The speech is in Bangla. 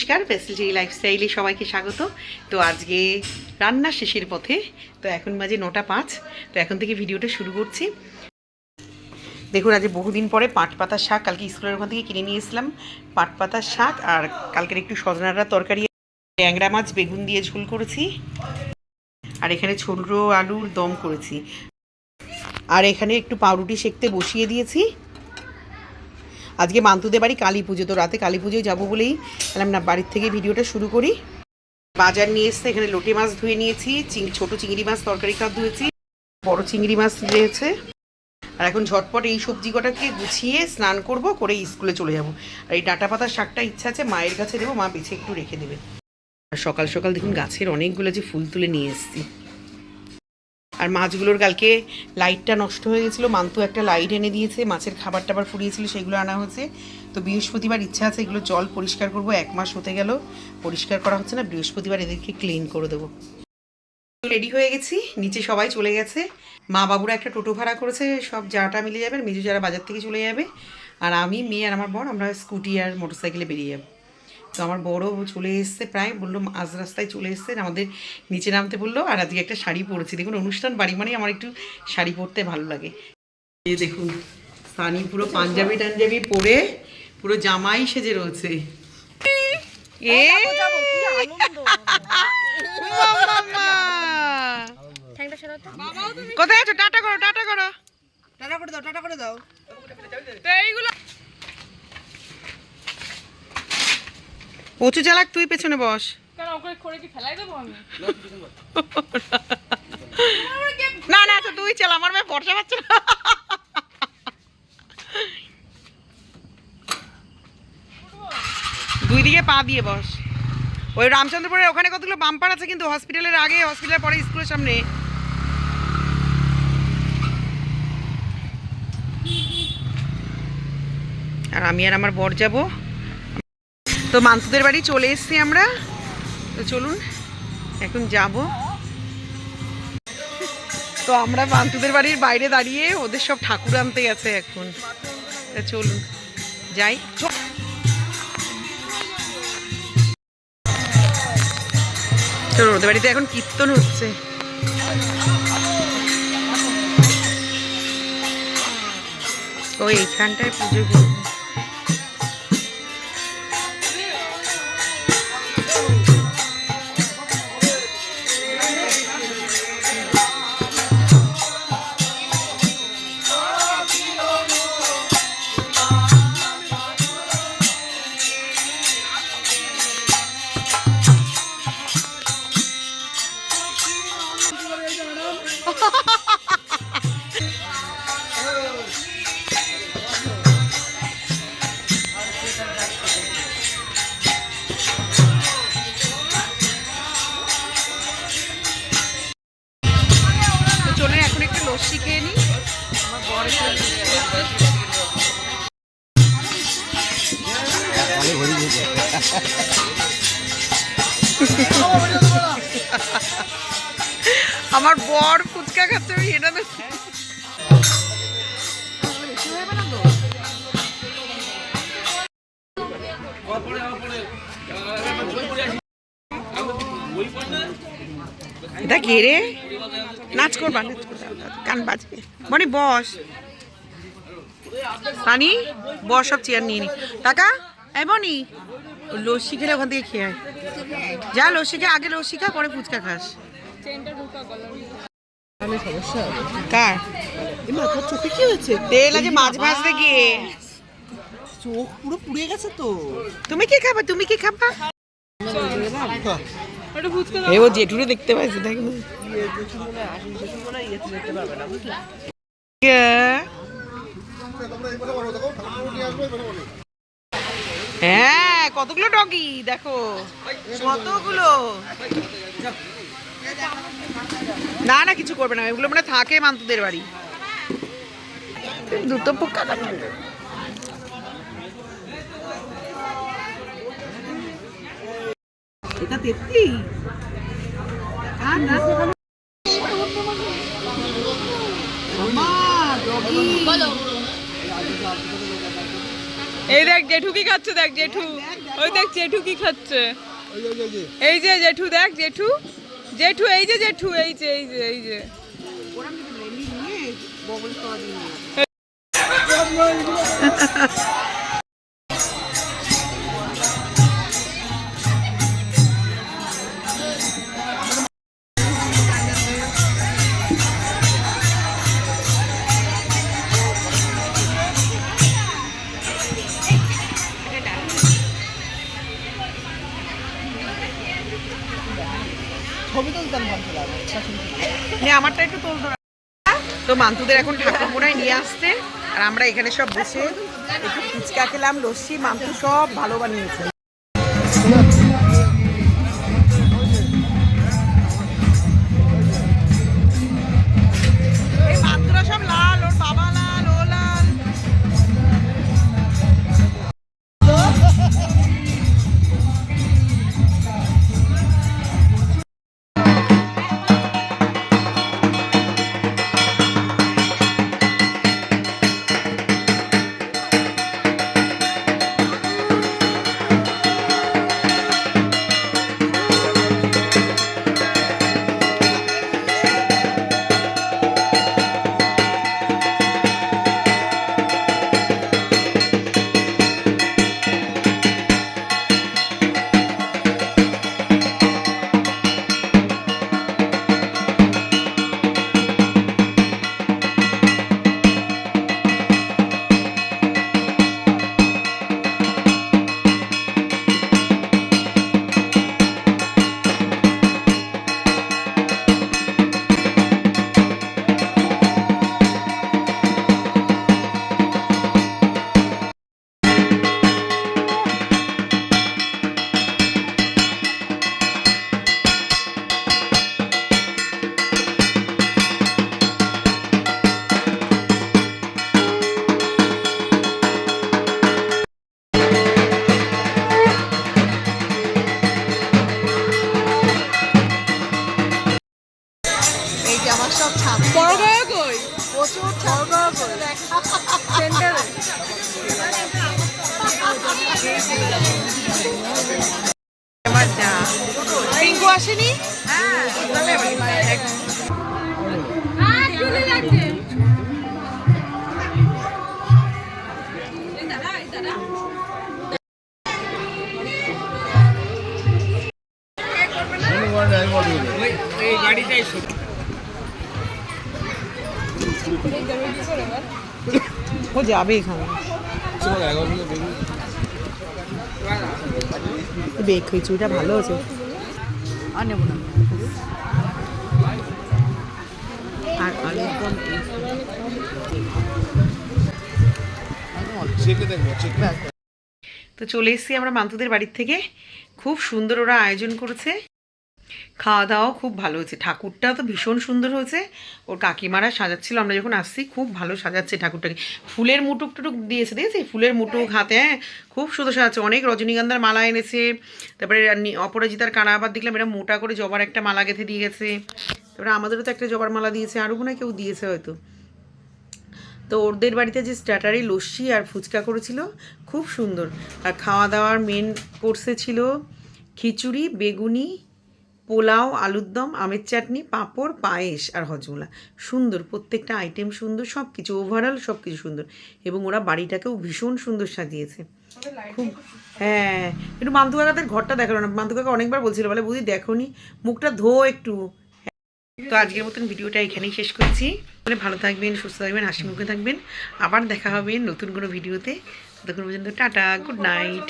নমস্কার ফেসিলিটি লাইফস্টাইলে সবাইকে স্বাগত। তো আজকে রান্না শেষের পথে, তো এখন বাজে নটা পাঁচ, তো এখন থেকে ভিডিওটা শুরু করছি। দেখুন আজ বহুদিন পরে পাট পাতার শাক কালকে স্কুলের ওখান থেকে কিনে নিয়ে এসলাম পাট পাতার শাক আর কালকের একটু সজনাটা তরকারি, ট্যাংরা মাছ, বেগুন দিয়ে ঝোল করেছি। আর এখানে ছোটো আলুর দম করেছি। আর এখানে একটু পাউরুটি সেকতে বসিয়ে দিয়েছি। আজকে মান্তুদের বাড়ি কালী পুজো, তো রাতে কালী পুজোয় যাব বলেই বললাম না বাড়ির থেকে ভিডিওটা শুরু করি। বাজার নিয়ে এসছে, এখানে লোটে মাছ ধুয়ে নিয়েছি ছোট চিংড়ি মাছ তরকারি খাওয়া ধুয়েছি, বড় চিংড়ি মাছ রয়েছে। আর এখন ঝটপট এই সবজি কটাকে গুছিয়ে স্নান করব, করে স্কুলে চলে যাব। আর এই ডাঁটা পাতার শাকটা ইচ্ছা আছে, মায়ের কাছে দেবো, মা বেছে একটু রেখে দেবে। আর সকাল সকাল দেখুন গাছের অনেকগুলো যে ফুল তুলে নিয়ে এসেছি। আর মাছগুলোর কালকে লাইটটা নষ্ট হয়ে গেছিল। মান্তু একটা লাইট এনে দিয়েছে, মাছের খাবার টাবার ফুরিয়েছিল, সেগুলো আনা হয়েছে। তো বৃহস্পতিবার ইচ্ছা আছে এগুলো জল পরিষ্কার করব, এক মাস হতে গেল। পরিষ্কার করা হচ্ছে না, বৃহস্পতিবার এদেরকে ক্লিন করে দেবো। রেডি হয়ে গেছি, নিচে সবাই চলে গেছে। মা বাবুরা একটা টোটো ভাড়া করেছে, সব যাটা মিলে যাবে মেজু যারা বাজার থেকে চলে যাবে। আর আমি, মেয়ে আর আমার বর আমরা স্কুটি আর মোটরসাইকেলে বেরিয়ে যাব। তো আমার বড় চলে এসছে প্রায় বলল আজ রাস্তায় চলে এসছে। আমাদের নিচে নামতে বলল আর আজকে একটা শাড়ি পরেছি। দেখুন অনুষ্ঠান বাড়ি মানে আমার একটু শাড়ি পরতে ভালো লাগে। এই দেখুন সানি পুরো পাঞ্জাবি টাঞ্জাবি পরে পুরো জামাই সেজে রয়েছে। এ কোথায় আছো? টাটা করো টাটা করো। টাটা করে দাও টাটা করে দাও। পচু চালাক তুই পেছনে বস। না না তো তুই চালা আমার মেয়ে বর্ষা পাচ্ছে না। দুই দিকে পা দিয়ে বস। ওই রামচন্দ্রপুরের ওখানে কতগুলো বাম্পার আছে কিন্তু হসপিটালের আগে হসপিটালের পরে স্কুলের সামনে। আর আমি আর আমার বর যাব। তো মান্তুদের বাড়ি চলে এসেছি আমরা। তো চলুন, এখন যাব। তো আমরা মান্তুদের বাড়ির বাইরে দাঁড়িয়ে ওদের সব ঠাকুর আনতে গেছে এখন। তা চলুন, যাই। চলো ওদের বাড়িতে এখন কীর্তন হচ্ছে। ও, এইখানটায় পুজো করবে। আমার বর ফুচকা খাচ্ছে, আমি এটা এটা রে, নাচ করবা নাচ করবা গান বাজবে। মনি বস। সানি বস সব চেয়ার নিয়ে নি। টাকা এই ও লস্যি খেলে ওখান থেকে খেয়ে আয়। যা লস্যি খা আগে লস্যি খা পরে ফুচকা খাস। কার? এমা চোখে কি হয়েছে? তেল আছে মাছ ভাজতে গিয়ে। চোখ পুরো পুড়ে গেছে তো। তুমি কি খাবা? তুমি কি খাবা? এ ও জেঠুরে দেখতে পাইছে দেখ। হ্যাঁ। কতগুলো ডগি? দেখো, কতগুলো? না না, কিছু করবে না, এগুলো মানে থাকে মান্তুদের বাড়ি। দুটো পোকা এটা তেত্রি এই দেখ জেঠু কি খাচ্ছে দেখ জেঠু। ওই দেখ জেঠু কি খাচ্ছে। এই যে জেঠু দেখ জেঠু। জেঠু এই যে জেঠু এই যে এই যে এই যে। ওরা এমনি নিয়ে ছবি তুলতাম হ্যাঁ আমারটা একটু তোল তো। মান্তুদের এখন ঠাকুর মোড়ায় নিয়ে আসতে আর আমরা এখানে সব বসে একটু ফুচকা খেলাম, লস্যি, মান্তু সব ভালো বানিয়েছে। আমার সব ছাপ বড় গায়ে কই? প্রচুর ছাপ সেন্টারে এবার যা রিঙ্কু আসেনি? ও যাবে এখানে। বেগ খিচুড়িটা ভালো আছে। আর নেব না। আর আলুর দম তো চলে এসেছি আমরা মান্তুদের বাড়ির থেকে। খুব সুন্দর ওরা আয়োজন করেছে। খাওয়া দাওয়াও খুব ভালো হয়েছে। ঠাকুরটা তো ভীষণ সুন্দর হয়েছে। ওর কাকিমারা সাজাচ্ছিল, আমরা যখন আসছি খুব ভালো সাজাচ্ছে ঠাকুরটাকে। ফুলের মুটুক টুটুক দিয়েছে দিয়েছি ফুলের মুটুক হাতে হ্যাঁ খুব সুন্দর সাজাচ্ছে। অনেক রজনীগন্ধার মালা এনেছে। তারপরে অপরাজিতার কারা আবার দেখলাম এটা মোটা করে জবার একটা মালা গেঁথে দিয়ে গেছে তারপরে আমাদেরও তো একটা জবার মালা দিয়েছে, আরও মনে কেউ দিয়েছে হয়তো। তো ওদের বাড়িতে যে স্টার্টারে লস্যি আর ফুচকা করেছিল, খুব সুন্দর। আর খাওয়া দাওয়ার মেন কোর্সে ছিল খিচুড়ি, বেগুনি পোলাও আলুর দম আমের চাটনি পাঁপড় পায়েস আর হজমোলা। সুন্দর প্রত্যেকটা আইটেম সুন্দর সব কিছু ওভারঅল সব কিছু সুন্দর। এবং ওরা বাড়িটাকেও ভীষণ সুন্দর সাজিয়েছে। খুব হ্যাঁ একটু মান্তু কাকাদের ঘরটা দেখাল না। মান্তু কাকা অনেকবার বলছিল বলে বুঝি দেখো নি মুখটা ধো একটু। তো আজকের মতন ভিডিওটা এখানেই শেষ করছি। বলে ভালো থাকবেন সুস্থ থাকবেন হাসি মুখে থাকবেন। আবার দেখা হবে নতুন কোনো ভিডিওতে। ততক্ষণ পর্যন্ত টাটা গুড নাইট।